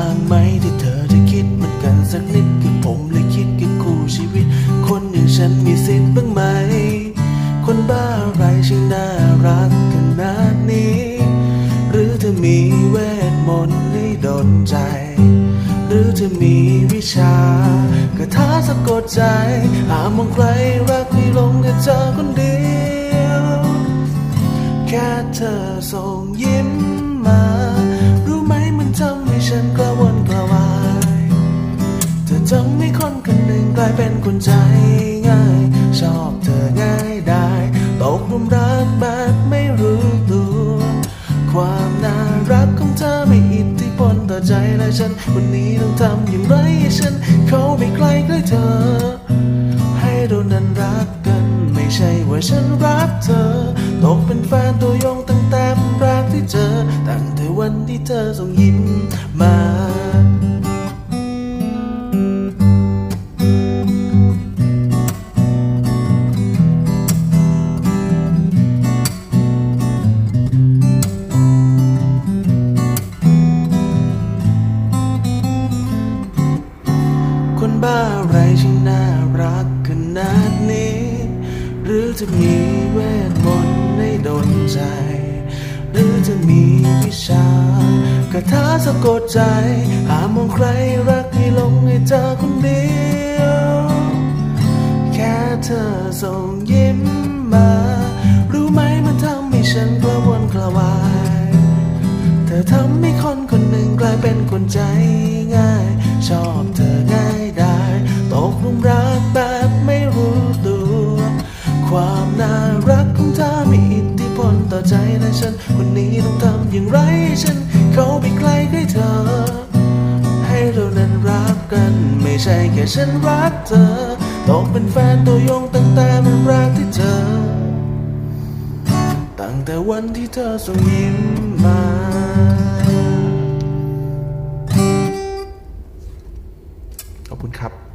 างไหมที่เธอจะคิดเหมือนกันสักนิดกับผมเลยคิดกับคู่ชีวิต คนอย่างฉันมีสิทธิ์บ้างไหม คนบ้าอะไรช่างน่ารักขนาดนี้ หรือเธอมีเวทมนต์ให้ดนใจ หรือเธอมีวิชากระทาสะกดใจ หามองใครรักไม่ลงก็เจอคนเดียว แค่เธอส่งยิ้มมาายเป็นคนใจง่าย ชอบเธอง่ายได้ตกหลุมรักแบบไม่รู้ตัวความน่ารักของเธอไม่อิทธิพลต่อใจและฉัน วันนี้ต้องทำอย่างไรให้ฉัน เขาไปใกล้ใกล้เธอ ให้เรานั้นรักกัน ไม่ใช่ว่าฉันรักเธอ ตกเป็นแฟนตัวยงตั้งแต่แรกที่เจอตั้งแต่วันที่เธอส่งยิ้ม บ้าอะไรช่างน่ารักขนาดนี้ หรือจะมีเวทมนต์ให้ดนใจ หรือจะมีวิชากระทาสะกดใจ หามองใครรักให้หลงให้เธอคนเดียว แค่เธอส่งยิ้มมา รู้ไหมมันทำให้ฉันกระวนกระวาย เธอทำให้คนคนหนึ่งกลายเป็นคนใจ รักแบบไม่รู้ตัว ความน่ารักของเธอมีอิทธิพลต่อใจในฉัน คนนี้ต้องทำอย่างไรฉัน เขาไปไกลใกล้เธอ ให้เรานั้นรักกัน ไม่ใช่แค่ฉันรักเธอตกเป็นแฟนตัวยงตั้งแต่มันรักที่เธอตั้งแต่วันที่เธอส่งยิ้มมาขอบคุณครับ